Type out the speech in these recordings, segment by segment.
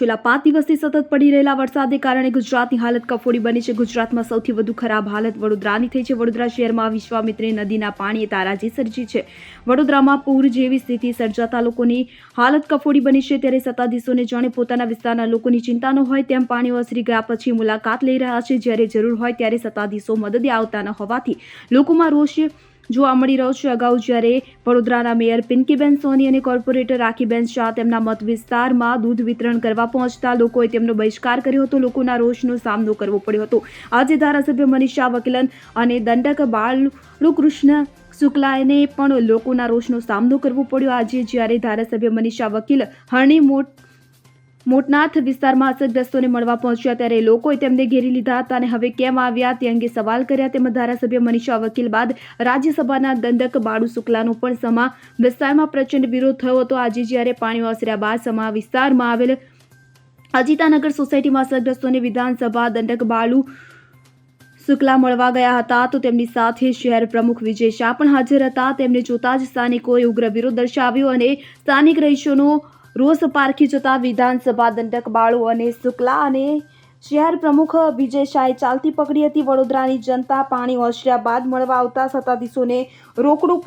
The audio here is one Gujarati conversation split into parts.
છેલ્લા પાંચ દિવસથી સતત પડી રહેલા વરસાદને કારણે ગુજરાતની હાલત કફોડી બની છે. ગુજરાતમાં સૌથી વધુ ખરાબ હાલત વડોદરાની થઈ છે. વડોદરા શહેરમાં વિશ્વામિત્રી નદીના પાણીએ તારાજી સર્જી છે. વડોદરામાં પૂર જેવી સ્થિતિ સર્જાતા લોકોની હાલત કફોડી બની છે. ત્યારે સત્તાધીશોને જાણે પોતાના વિસ્તારના લોકોની ચિંતા ન હોય તેમ પાણી ઓસરી ગયા પછી મુલાકાત લઈ રહ્યા છે. જ્યારે જરૂર હોય ત્યારે સત્તાધીશો મદદે આવતા ન હોવાથી લોકોમાં રોષ જોવા મળી રહ્યો છે અગાઉ જ્યારે વડોદરાના મેયર પિંકીબેન સોની અને કોર્પોરેટર રાખીબેન શાહ તેમના મત વિસ્તારમાં દૂધ વિતરણ કરવા પહોંચતા લોકોએ તેમનો બહિષ્કાર કર્યો હતો. લોકોના રોષનો સામનો કરવો પડ્યો હતો. આજે ધારાસભ્ય મનીષા વકીલન અને દંડક બાળકૃષ્ણ શુક્લાને પણ લોકોના રોષનો સામનો કરવો પડ્યો. આજે જ્યારે ધારાસભ્ય મનીષા વકીલ હરણી મોટ મોટનાથ વિસ્તારમાં અસરગ્રસ્તોને મળવા પહોંચ્યા ત્યારે લોકોએ તેમને ઘેરી લીધા હતા અને હવે કેમ આવ્યા તે અંગે સવાલ કર્યા તેમજ ધારાસભ્ય મનીષા વકીલ બાદ રાજ્યસભાના દંડક બાળુ શુક્લાનો પણ સમા વિસ્તારમાં પ્રચંડ વિરોધ થયો હતો. આજે જ્યારે પાણી ઓસર્યા બાદ સમા વિસ્તારમાં આવેલ અજીતાનગર સોસાયટીમાં અસરગ્રસ્તોને વિધાનસભા દંડક બાળુ શુક્લા મળવા ગયા હતા. તો તેમની સાથે શહેર પ્રમુખ વિજય શાહ પણ હાજર હતા. તેમને જોતા જ સ્થાનિકોએ ઉગ્ર વિરોધ દર્શાવ્યો અને સ્થાનિક રહીશોનો રોષ પારખી જતા વિધાનસભા દંડક બાળુ અને શુક્લા અને શહેર પ્રમુખ વિજય શાહે ચાલતી પકડી હતી. વડોદરાની જનતા પાણી ઓસર્યા બાદ મળવા આવતા સત્તાધીશોને રોકડું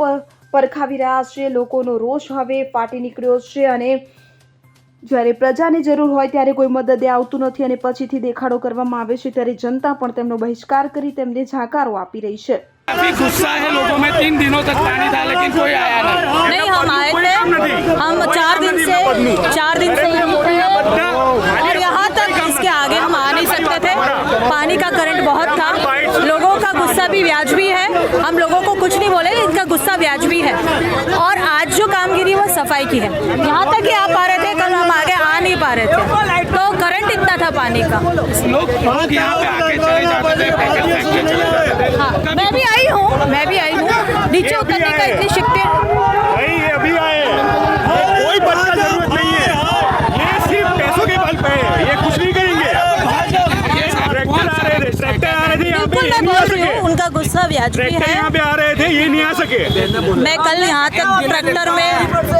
પરખાવી રહ્યા છે. લોકોનો રોષ હવે ફાટી નીકળ્યો છે અને જ્યારે પ્રજાને જરૂર હોય ત્યારે કોઈ મદદે આવતું નથી અને પછીથી દેખાડો કરવામાં આવે છે ત્યારે જનતા પણ તેમનો બહિષ્કાર કરી તેમને જાકારો આપી રહી છે. ગુસ્સા હે લોગો મેં તીન દિનો તક પાણી થા લેકિન કોઈ આયા भी व्याजबी है। हम लोगों को कुछ नहीं बोले इनका गुस्सा व्याजबी है। और आज जो कामगिरी वो सफ़ाई की है। यहाँ तक ही आ पा रहे थे कल हम आगे आ नहीं पा रहे थे। तो करंट इतना था पानी का। लोग लोग यहाँ पे आके चले जाते थे पैकेट फेंक के चले जाते थे। हाँ मैं भी आई हूँ मैं भी आई हूँ। नीचे उतरने का इतनी शिकते बोल रही हूँ उनका गुस्सा वाजबी है। यहाँ पे आ रहे थे ये नहीं आ सके। मैं कल यहाँ तक ट्रैक्टर में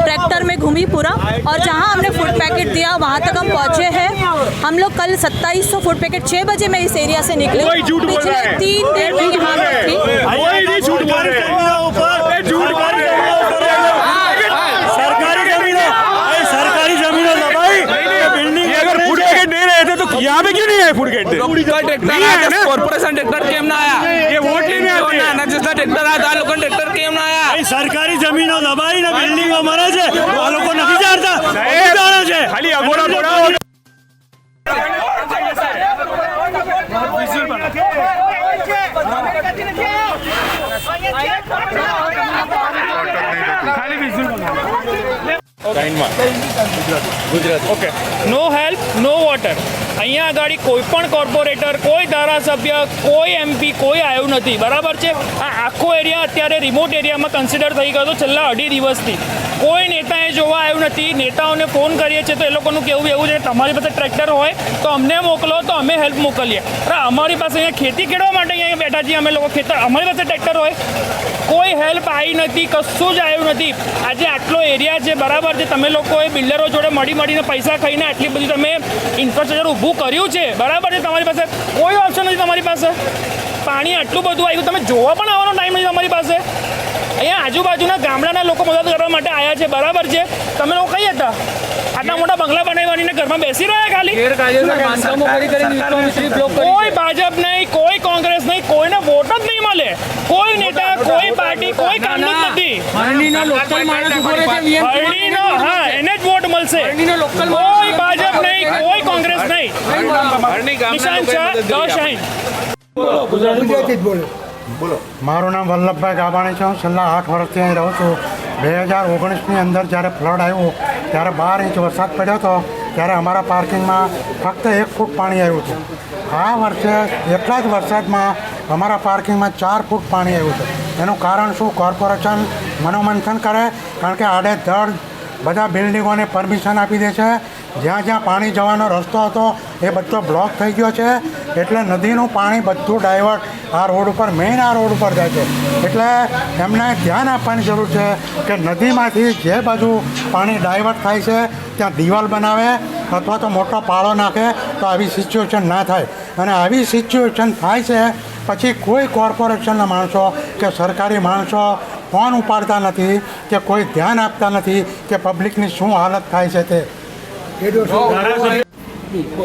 ट्रैक्टर में घूमी पूरा और जहाँ हमने फ़ूड पैकेट दिया वहाँ तक हम पहुँचे हैं। हम लोग कल सत्ताईस सौ फ़ूड पैकेट छह बजे में इस एरिया से निकले। पिछले तीन दिन में यहाँ यहाँ पे क्यों नहीं है फ़ूड गेट कॉर्पोरेशन ट्रैक्टर આ ટ્રેક્ટર આ આ ટ્રેક્ટર કેમ ના આયા? સરકારી જમીનો દબાવીને બિલ્ડિંગો મરે છે. આ લોકો નથી જાણતા. છે. ખાલી અગોડા visual okay no help no water અહીંયા આગળ કોઈ પણ કોર્પોરેટર કોઈ ધારાસભ્ય કોઈ એમપી કોઈ આવ્યું નથી. બરાબર છે? આ આખો એરિયા અત્યારે રિમોટ એરિયામાં કન્સિડર થઈ ગયો હતો છેલ્લા અઢી દિવસથી. કોઈ નેતાએ જોવા આવ્યું નથી. નેતાઓને ફોન કરીએ છીએ તો એ લોકોનું કેવું એવું છે? તમારી પાસે ટ્રેક્ટર હોય તો અમને મોકલો, તો અમે હેલ્પ મોકલીએ. અરે અમારી પાસે અહીંયા ખેતી ખેડવા માટે અહીંયા બેઠા છીએ અમે લોકો ખેતર અમારી પાસે ટ્રેક્ટર હોય. કોઈ હેલ્પ આવી નથી, કશું જ આવ્યું નથી. આજે આટલો એરિયા છે, બરાબર છે, તમે લોકોએ બિલ્ડરો જોડે મળી મળીને પૈસા ખાઈને આટલી બધી તમે ઇન્ફ્રાસ્ટ્રક્ચર ઊભું કર્યું છે. બરાબર છે તમારી પાસે? કોઈ ઓપ્શન નથી તમારી પાસે. પાણી આટલું બધું આવ્યું. તમે જોવા પણ આવવાનો ટાઈમ નથી તમારી પાસે. અહીંયા આજુબાજુના ગામડાના લોકો મદદ કરવા માટે આવ્યા છે. બરાબર છે? તમે લોકો કઈ હતા? આટલા મોટા બંગલા બનાવીને ઘરમાં બેસી રહ્યા ખાલી? કોઈ ભાજપ નહીં કોઈ કોંગ્રેસ નહીં કોઈને વોટ જ નહીં મળે. કોઈ નેતા કોઈ પાર્ટી કોઈ કામ નથી. હરણીનો હા એને જ વોટ મળશે. કોઈ ભાજપ નહીં કોઈ કોંગ્રેસ નહીં. નિશાન શાહ દસ અહીં મારું નામ વલ્લભભાઈ ગાબાણી છે. હું છેલ્લા આઠ વર્ષથી અહીં રહું છું. બે હજાર ઓગણીસની અંદર જ્યારે ફ્લડ આવ્યું, ત્યારે બાર ઇંચ વરસાદ પડ્યો હતો, ત્યારે અમારા પાર્કિંગમાં ફક્ત એક ફૂટ પાણી આવ્યું હતું. આ વર્ષે એટલા જ વરસાદમાં અમારા પાર્કિંગમાં ચાર ફૂટ પાણી આવ્યું છે એનું કારણ શું? કોર્પોરેશન મનોમંથન કરે, કારણ કે આડેધડ બધા બિલ્ડિંગોને પરમિશન આપી દે છે. જ્યાં જ્યાં પાણી જવાનો રસ્તો હતો, એ બધો બ્લોક થઈ ગયો છે. એટલે નદીનું પાણી બધું ડાયવર્ટ આ રોડ ઉપર મેઇન આ રોડ ઉપર જાય છે. એટલે એમને ધ્યાન આપવાની જરૂર છે કે નદીમાંથી જે બાજુ પાણી ડાયવર્ટ થાય છે, ત્યાં દિવાલ બનાવે અથવા તો મોટો પાળો નાખે તો આવી સિચ્યુએશન ના થાય. અને આવી સિચ્યુએશન થાય છે પછી કોઈ કોર્પોરેશનના માણસો કે સરકારી માણસો ફોન ઉપાડતા નથી કે કોઈ ધ્યાન આપતા નથી કે પબ્લિકની શું હાલત થાય છે તે.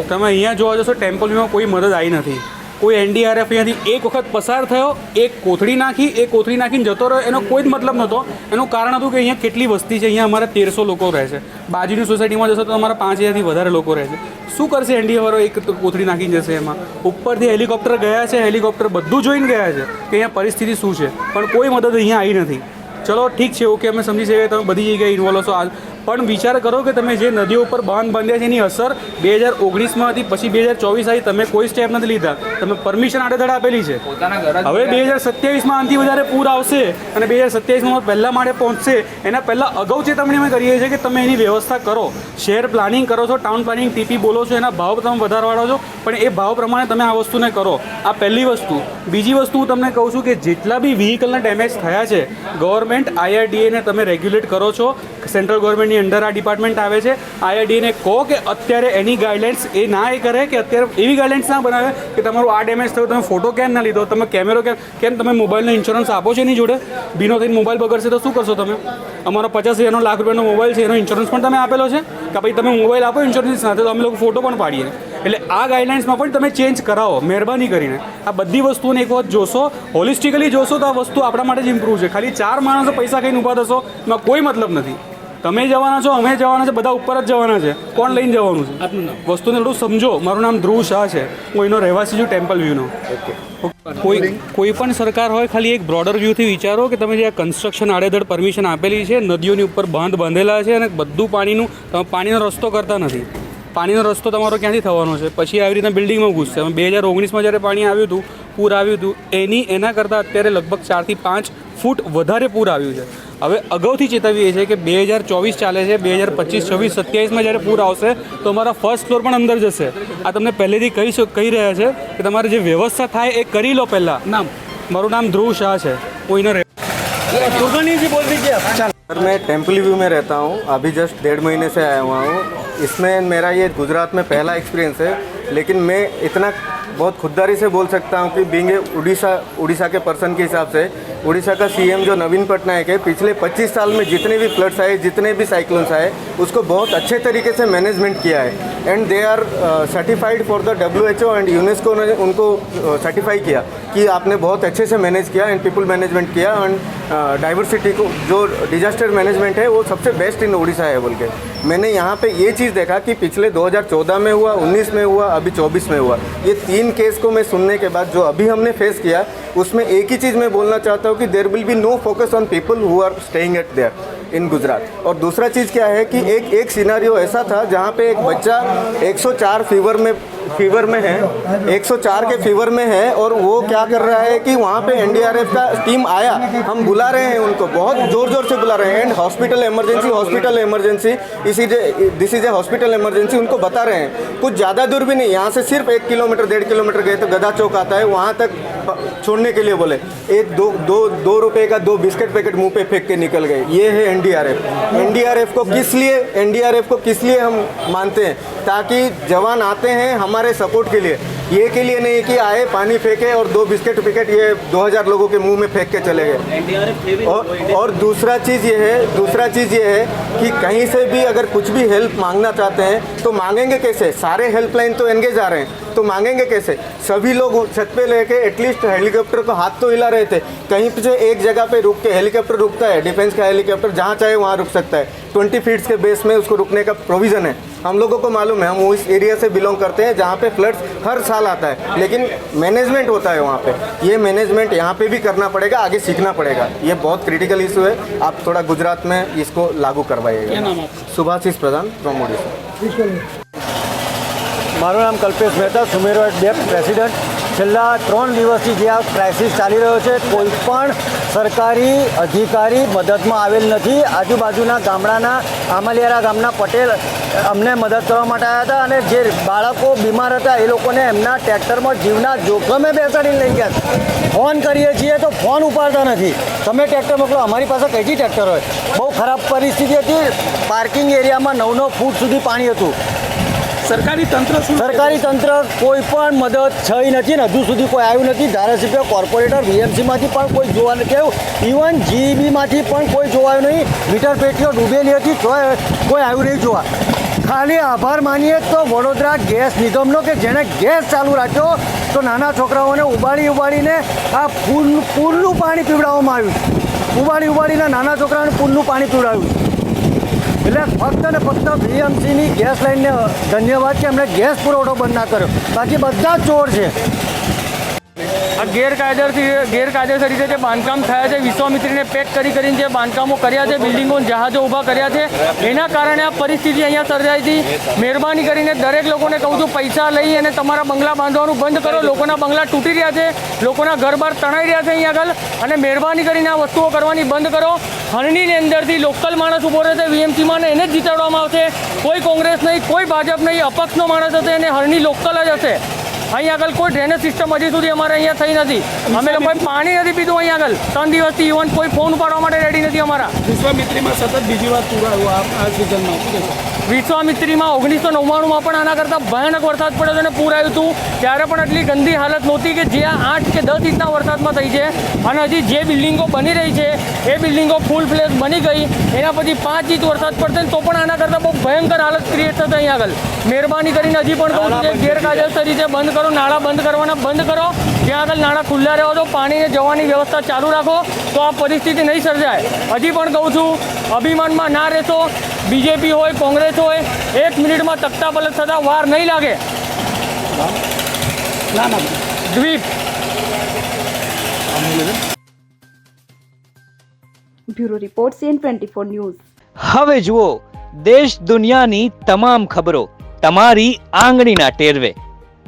તમે અહીંયા જોવા જશો ટેમ્પલ વ્યૂમાં કોઈ મદદ આવી નથી. કોઈ એનડીઆરએફ અહીંયાથી એક વખત પસાર થયો, એક કોથળી નાખી એ કોથળી નાખીને જતો રહ્યો, એનો કોઈ જ મતલબ નહોતો. એનું કારણ હતું કે અહીંયા કેટલી વસ્તી છે, અહીંયા અમારે તેરસો લોકો રહે છે. બાજુની સોસાયટીમાં જશો તો અમારા પાંચ હજારથી વધારે લોકો રહે છે. શું કરશે એનડીએવાળો એક કોથળી નાખીને જશે એમાં? ઉપરથી હેલિકોપ્ટર ગયા છે, હેલિકોપ્ટર બધું જોઈને ગયા છે કે અહીંયા પરિસ્થિતિ શું છે. પણ કોઈ મદદ અહીંયા આવી નથી. ચલો ઠીક છે, ઓકે, અમે સમજી શકીએ તમે બધી જગ્યાએ ઇન્વોલ્વ છો પણ વિચાર કરો કે તમે જે નદીઓ ઉપર બાંધ બાંધ્યા છે એની અસર બે હજાર ઓગણીસમાં હતી પછી બે હજાર ચોવીસ આવી તમે કોઈ સ્ટેપ નથી લીધા. તમે પરમિશન આડેધડ આપેલી છે. હવે બે હજાર સત્યાવીસમાં આનાથી વધારે પૂર આવશે અને બે હજાર સત્યાવીસમાં પહેલાં માળે પહોંચશે એના પહેલાં અગાઉ ચેતવણી અમે કરીએ છીએ કે તમે એની વ્યવસ્થા કરો. શહેર પ્લાનિંગ કરો છો ટાઉન પ્લાનિંગ ટીપી બોલો છો એના ભાવ તમે વધારવાડો છો પણ એ ભાવ પ્રમાણે તમે આ વસ્તુને કરો. આ પહેલી વસ્તુ. બીજી વસ્તુ હું તમને કહું છું કે જેટલા બી વ્હીકલના ડેમેજ થયા છે ગવર્મેન્ટ આઈઆરડીએને તમે રેગ્યુલેટ કરો છો. સેન્ટ્રલ ગવર્મેન્ટની અંડર આ ડિપાર્ટમેન્ટ આવે છે. આઈઆઈડીને કહો કે અત્યારે એની ગાઈડલાઇન્સ એ ના એ કરે કે અત્યારે એવી ગાઈડલાઇન્સ ના બનાવે કે તમારું આ ડેમેજ થયું, તમે ફોટો કેમ ના લીધો, તમે કેમેરો કેમ કેમ તમે મોબાઈલનો ઇન્સ્યોરન્સ આપો છો એની જોડે? બીનો થઈને મોબાઈલ બગડશે તો શું કરશો તમે? અમારો પચાસ હજારનો લાખ રૂપિયાનો મોબાઈલ છે, એનો ઇન્સ્યોરન્સ પણ તમે આપેલો છે? કે ભાઈ તમે મોબાઈલ આપો, ઇન્સ્યોરન્સ સાથે તો અમે લોકો ફોટો પણ પાડીએ. એટલે આ ગાઈડલાઇન્સમાં પણ તમે ચેન્જ કરાવો, મહેરબાની કરીને. આ બધી વસ્તુઓને એક વખત જોશો, હોલિસ્ટિકલી જોશો તો આ વસ્તુ આપણા માટે જ ઇમ્પ્રૂવ છે. ખાલી ચાર માણસો પૈસા ખાઈને ઊભા થશો, એમાં કોઈ મતલબ નથી. તમે જવાના છો અમે જવાના છે બધા ઉપર જ જવાના છે. કોણ લઈને જવાનું છે? વસ્તુને થોડું સમજો. મારું નામ ધ્રુવ શાહ છે. હું એનો રહેવાસી છું ટેમ્પલ વ્યૂનો. કોઈ કોઈ પણ સરકાર હોય ખાલી એક બ્રોડર વ્યૂથી વિચારો કે તમે જે આ કન્સ્ટ્રક્શન આડેધડ પરમિશન આપેલી છે નદીઓની ઉપર બાંધ બાંધેલા છે અને બધું પાણીનું તમે પાણીનો રસ્તો કરતા નથી. પાણીનો રસ્તો તમારો ક્યાંથી થવાનો છે? પછી આવી રીતના બિલ્ડિંગમાં ઘૂસશે. બે હજાર ઓગણીસમાં જ્યારે પાણી આવ્યું હતું પૂર આવ્યું હતું એની એના કરતાં અત્યારે લગભગ ચારથી પાંચ ફૂટ વધારે પૂર આવ્યું છે. હવે અગાઉથી ચેતવીએ છીએ કે બે હજાર ચોવીસ ચાલે છે બે હજાર પચીસ છવ્વીસ સત્યાવીસમાં જ્યારે પૂર આવશે તો અમારા ફર્સ્ટ ફ્લોર પણ અંદર જશે આ તમને પહેલેથી કહી શક- કહી રહ્યા છે કે તમારે જે વ્યવસ્થા થાય એ કરી લો પહેલાં નામ મારું નામ ધ્રુવ શાહ છે હું એનો सर मैं टेम्पल व्यू में रहता हूँ अभी जस्ट डेढ़ महीने से आया हुआ हूँ इसमें मेरा ये गुजरात में पहला एक्सपीरियंस है लेकिन मैं इतना बहुत खुददारी से बोल सकता हूँ कि बींग उड़ीसा उड़ीसा के पर्सन के हिसाब से उड़ीसा का सीएम जो नवीन पटनायक है पिछले 25 साल में जितने भी फ्लड्स आए जितने भी साइक्लोन्स आए उसको बहुत अच्छे तरीके से मैनेजमेंट किया है। And they are certified for the W H O and UNESCO ने उनको सर्टिफाई uh, किया कि आपने बहुत अच्छे से मैनेज किया एंड पीपल मैनेजमेंट किया एंड डाइवर्सिटी को, जो डिजास्टर मैनेजमेंट है, वो सबसे बेस्ट इन उड़ीसा है बोल के। मैंने यहाँ पे ये चीज़ देखा कि पिछले 2014 में हुआ 19 में हुआ, अभी 24 में हुआ। ये तीन केस को मैं सुनने के बाद, जो अभी हमने फेस किया, उसमें एक ही चीज़ मैं बोलना चाहता हूँ कि there will be no focus on people who are staying at there in Gujarat और दूसरा चीज़ क्या है कि एक एक सिनारियो ऐसा था, जहाँ पे एक बच्चा 104 फीवर में फीवर में है 104 के फीवर में है और वो क्या कर रहा है कि वहाँ पे एनडीआरएफ का टीम आया, हम बुला रहे हैं उनको, बहुत ज़ोर ज़ोर से बुला रहे हैं and hospital emergency hospital emergency इसी this is a hospital emergency उनको बता रहे हैं। कुछ ज़्यादा दूर भी नहीं, यहाँ से सिर्फ़ एक किलोमीटर, डेढ़ किलोमीटर गए तो गदा चौक आता है, वहाँ तक छोड़ने के लिए बोले। एक, दो दो दो रुपए का दो बिस्किट पैकेट मुँह पे फेंक के निकल गए, ये है एनडीआरएफ एनडीआरएफ को किस लिए एनडीआरएफ को किस लिए हम मानते हैं, ताकि जवान आते हैं हमारे सपोर्ट के लिए। ये के लिए नहीं कि आए पानी फेंके और दो बिस्किट विकेट ये 2000 लोगों के मुँह में फेंक के चले गए। और और दूसरा चीज़ ये है दूसरा चीज़ ये है कि कहीं से भी अगर कुछ भी हेल्प मांगना चाहते हैं तो मांगेंगे कैसे? सारे हेल्पलाइन तो एंगेज आ रहे हैं। तो मांगेंगे कैसे? सभी लोग छत पे लेके एटलीस्ट हेलीकॉप्टर को हाथ तो हिला रहे थे। कहीं पे जो एक जगह पे रुक के हेलीकॉप्टर रुकता है डिफेंस का हेलीकॉप्टर जहाँ चाहे वहाँ रुक सकता है। ट्वेंटी फीट्स के बेस में उसको रुकने का प्रोविज़न है। हम लोगों को मालूम है हम उस एरिया से बिलोंग करते हैं जहाँ पे फ्लड्स हर साल आता है। लेकिन मैनेजमेंट होता है वहाँ पे। ये मैनेजमेंट यहाँ पे भी करना पड़ेगा आगे सीखना पड़ेगा। ये बहुत क्रिटिकल इशू है। आप थोड़ा गुजरात में इसको लागू करवाइएगा। सुभाषिष प्रधान फ्रॉम उड़ीसा મારું નામ કલ્પેશ મહેતા સુમેરવાડ ડેપ પ્રેસિડન્ટ. છેલ્લા ત્રણ દિવસથી જે આ ક્રાઇસિસ ચાલી રહ્યો છે, કોઈ પણ સરકારી અધિકારી મદદમાં આવેલ નથી. આજુબાજુના ગામડાના, આમલિયારા ગામના પટેલ અમને મદદ કરવા માટે આવ્યા હતા અને જે બાળકો બીમાર હતા એ લોકોને એમના ટ્રેક્ટરમાં જીવના જોખમે બેસાડીને લઈ ગયા ફોન કરીએ છીએ તો ફોન ઉપાડતા નથી. તમે ટ્રેક્ટર મોકલો, અમારી પાસે કઈ ટ્રેક્ટર હોય. બહુ ખરાબ પરિસ્થિતિ હતી. પાર્કિંગ એરિયામાં નવ નવ ફૂટ સુધી પાણી હતું. સરકારી તંત્ર સરકારી તંત્ર કોઈ પણ મદદ થઈ નથી ને, હજુ સુધી કોઈ આવ્યું નથી. ધારાસભ્ય, કોર્પોરેટર, વીએમસીમાંથી પણ કોઈ જોવા નથી આવ્યું. ઇવન જીઈબીમાંથી પણ કોઈ જોવાયું નહીં. મીટર પેટીઓ ડૂબેલી હતી કોઈ આવ્યું નહીં જોવા. ખાલી આભાર માનીએ તો વડોદરા ગેસ નિગમનો, કે જેણે ગેસ ચાલુ રાખ્યો, તો નાના છોકરાઓને ઉબાડી ઉબાડીને આ પૂલ પૂલનું પાણી પીવડાવવામાં આવ્યું. ઉબાડી ઉબાળીને નાના છોકરાઓને પૂલનું પાણી પીવડાવ્યું. એટલે ફક્ત ને ફક્ત બીએમસીની ગેસ લાઈનને ધન્યવાદ કે એમણે ગેસ પુરવઠો બંધ ના કર્યો. બાકી બધા ચોર છે. આ ગેરકાયદેસર ગેરકાયદેસર રીતે જે બાંધકામ થયા છે, વિશ્વામિત્રીને પેક કરી કરીને જે બાંધકામો કર્યા છે, બિલ્ડિંગો જહાજો ઊભા કર્યા છે, એના કારણે આ પરિસ્થિતિ અહીંયા સર્જાઈ હતી. મહેરબાની કરીને દરેક લોકોને કહું છું, પૈસા લઈ અને તમારા બંગલા બાંધવાનું બંધ કરો. લોકોના બંગલા તૂટી રહ્યા છે, લોકોના ઘર બહાર તણાઈ રહ્યા છે અહીંયા આગળ. અને મહેરબાની કરીને આ વસ્તુઓ કરવાની બંધ કરો. હરણીની અંદરથી લોકલ માણસ ઊભો રહેશે, વીએમસીમાં એને જ જીતાડવામાં આવશે. કોઈ કોંગ્રેસ નહીં, કોઈ ભાજપ નહીં, અપક્ષનો માણસ હશે અને હરણી લોકલ જ હશે. અહીંયા આગળ કોઈ ડ્રેનેજ સિસ્ટમ હજી સુધી અમારે અહીંયા થઈ નથી. અમે લોકોએ પાણી નથી પીધું અહીંયા આગળ. ત્રણ દિવસથી ઇવન કોઈ ફોન ઉપાડવા માટે રેડી નથી અમારા. વિશ્વામિત્રીમાં સતત બીજી વાર પૂરાયું આ સિઝનમાં વિશ્વામિત્રીમાં ઓગણીસો નવ્વાણુંમાં પણ આના કરતાં ભયાનક વરસાદ પડ્યો હતો અને પૂર આવ્યું હતું. ત્યારે પણ એટલી ગંદી હાલત નહોતી કે જે આઠ કે દસ ઇંચના વરસાદમાં થઈ છે. અને હજી જે બિલ્ડિંગો બની રહી છે એ બિલ્ડિંગો ફૂલ ફ્લેશ બની ગઈ. એના પછી પાંચ ઇંચ વરસાદ પડશે તો પણ આના કરતાં બહુ ભયંકર હાલત ક્રિએટ થશે અહીંયા આગળ. મહેરબાની કરીને હજી પણ કહું છું કે ગેરકાયદેસર રીતે બંધ કરો નાળા બંધ કરવાના બંધ કરો. ત્યાં આગળ નાળા ખુલ્લા રહ્યો તો પાણીને જવાની વ્યવસ્થા ચાલુ રાખો તો આ પરિસ્થિતિ નહીં સર્જાય. હજી પણ કહું છું અભિમાનમાં ના રહેશો બીજેપી હોય કોંગ્રેસ હોય એક મિનિટમાં તખ્તા પલટ થતાં વાર નહીં લાગે. ના ના દ્વીપ. Bureau report CN twenty four news. હવે જુઓ દેશ દુનિયાની તમામ ખબરો તમારી આંગળીના ટેરવે.